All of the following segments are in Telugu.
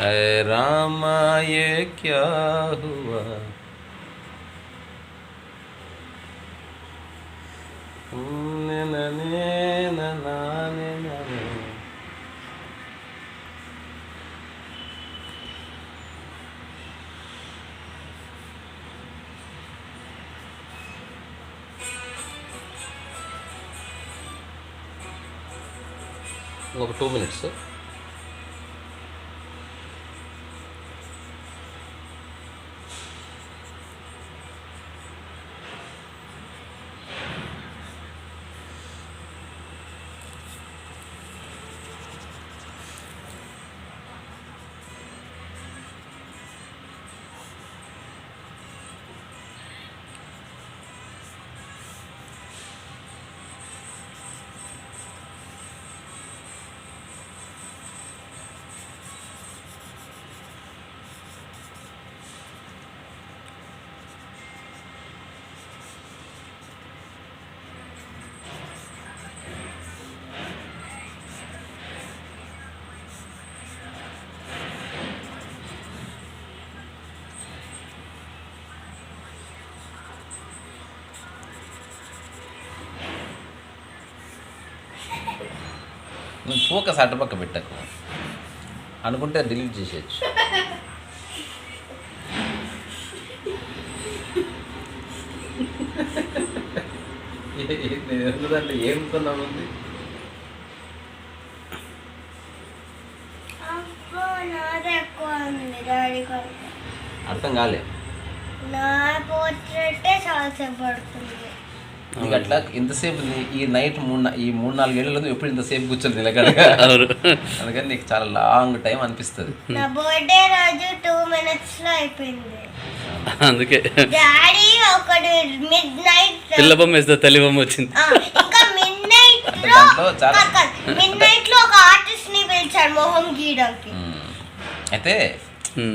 है रामा ये क्या हुआ ने न ने न ना ने न ने. ఒక టూ మినిట్స్ నువ్వు ఫోకస్ అటుపక్క పెట్టకు. అనుకుంటే డిలీట్ చేసేయచ్చు. దాంట్లో ఏం ఉంది అర్థం కాలే. నా పోర్ట్రేటే చాలా సేపు పడుతుంది. నీకు అట్లా ఇంతసేపు ఈ నైట్ మూడు ఈ మూడు నాలుగు ఏళ్ళలో ఎప్పుడు ఇంతసేపు కూర్చొని నిలకడగా అందుకని నీకు చాలా లాంగ్ టైం అనిపిస్తుంది. నా బర్త్డే రోజు టూ మినిట్స్లో అయిపోయింది. అందుకే. డాడీ ఒకటి మిడ్ నైట్ పిల్ల బొమ్మ వేస్తే తల్లి బొమ్మ వచ్చింది. ఇంకా మిడ్ నైట్ అంటే లో దాంట్లో చాలా మిడ్ నైట్లో ఒక ఆర్టిస్ట్ని పిలిచాడు మొహం గీయడానికి ఉమ్. అయితే.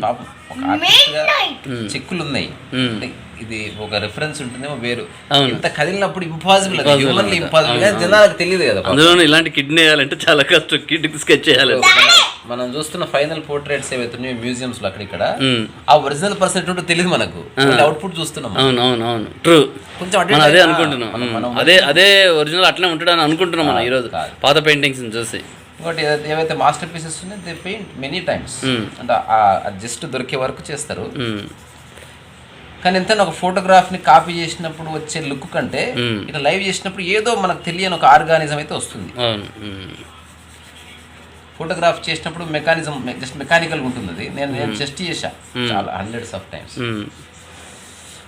పాపం ఒక మిడ్ ఆర్టిస్ట్గా నైట్ ఉమ్. చిక్కులు ఉన్నాయి ఇది ఒక రిఫరెన్స్ ఉంటుందేమో వేరు. ఇంత కదిలినప్పుడు ఇంపాసిబుల్ హ్యూమన్లీ అన్నమాట. ఇంపాసిబుల్ జనాలకు తెలియదు కదా పాపం. అందులోనూ ఇలాంటి కిడ్నీ వేయాలంటే చాలా కష్టం. కిడ్నీ స్కెచ్ చేయాలి. మనం- చూస్తున్న ఫైనల్ పోర్ట్రేట్స్ ఏవైతే ఉన్నాయో మ్యూజియంస్లో అక్కడ ఇక్కడ. ఆ ఒరిజినల్ పర్సన్ ఎటువంటి తెలియదు మనకు. అవుట్పుట్ చూస్తున్నాం అవును అవును అవును. ట్రూ కొంచెం అదే అనుకుంటున్నాం. అదే అదే ఒరిజినల్ అట్లనే ఉంటాడని అనుకుంటున్నాం మనం ఈరోజు. కాదు. పాత పెయింటింగ్స్ చూసి. ఇంకోటి ఏదైతే ఏవైతే మాస్టర్ పీసెస్ ఉన్నాయో దే పెయింట్ మెనీ టైమ్స్. అంటే జస్ట్ దొరికే వరకు చేస్తారు. కానీ ఎంత ఒక ఫోటోగ్రాఫ్ని కాపీ చేసినప్పుడు వచ్చే లుక్ కంటే. ఇట్లా లైవ్ చేసినప్పుడు ఏదో మనకు తెలియని ఒక ఆర్గానిజం అయితే వస్తుంది. ఫోటోగ్రాఫ్ చేసినప్పుడు మెకానిజం జస్ట్ మెకానికల్ ఉంటుంది అది నేను నేను జస్ట్ చేశా చాలా హండ్రెడ్స్ ఆఫ్ టైమ్స్.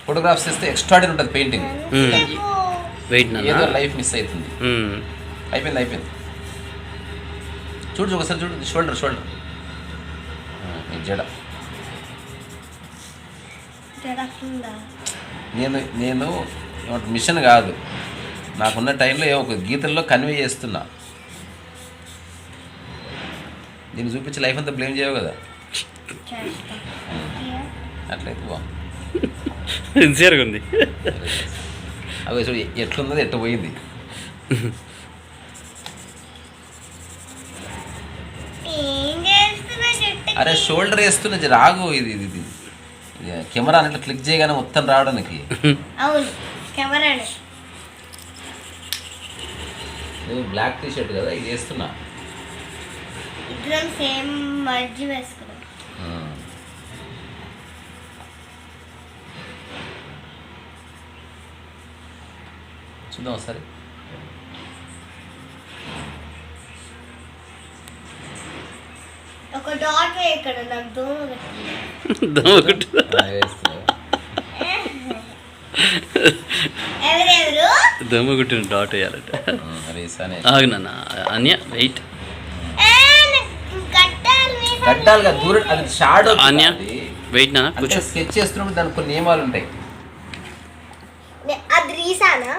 ఫోటోగ్రాఫ్స్ చేస్తే ఎక్స్ట్రాడినరీ ఉంటుంది పెయింటింగ్ ఏదో లైఫ్ మిస్ అవుతుంది. అయిపోయింది అయిపోయింది. చూడు ఒకసారి చూడు షోల్డర్ షోల్డర్ జడ. నేను నేను మిషన్ కాదు. నాకున్న టైంలో ఏ ఒక గీతల్లో కన్వే చేస్తున్నా. దీన్ని చూపించి లైఫ్ అంతా బ్లేమ్ చేయవు కదా? చేస్తా. అట్లయితే బా సిన్సియర్గా ఉంది. అవి చూడు ఎట్లున్నది ఎట్ట పోయింది. అరే షోల్డర్ వేస్తున్న రాగు ఇది ఇది. కెమెరా అట్లా క్లిక్ చేయగానే మొత్తం రావడానికి. అవును బ్లాక్ టీ షర్ట్ కదా ఇది వేస్తున్నా. ఇద్దరం సేమ్ మర్జి వేసుకున్నాం. ఉమ్. చూద్దాం ఒకసారి. ఒక డాట్ ఇక్కడ నాకు డాట్ వేయాలంట. ఉమ్, మరి ఈసారి ఆగు నాన్న అన్య వెయిట్. దూరం అది షాడో అన్య వెయిట్ కూర్చో. స్కెచ్ చేస్తున్నప్పుడు దానికి కొన్ని నియమాలు ఉంటాయి. నే- అది రీసానా?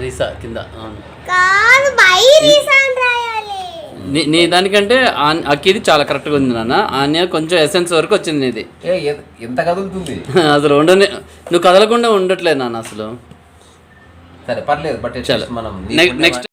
రీసా కింద అవును. కాదు బై రీసాన్ రాయాలి నీ నీ దానికంటే అక్కిది చాలా కరెక్ట్గా ఉంది నాన్న. ఆన్య కొంచెం ఎసెన్స్ వరకు వచ్చింది నీది. ఏ ఎ- ఎంత కదులుతుంది? అసలు ఉండని నువ్వు కదలకుండా ఉండట్లేదు నాన్న అసలు. సరే పర్లేదు బట్ మనం నెక్స్ట్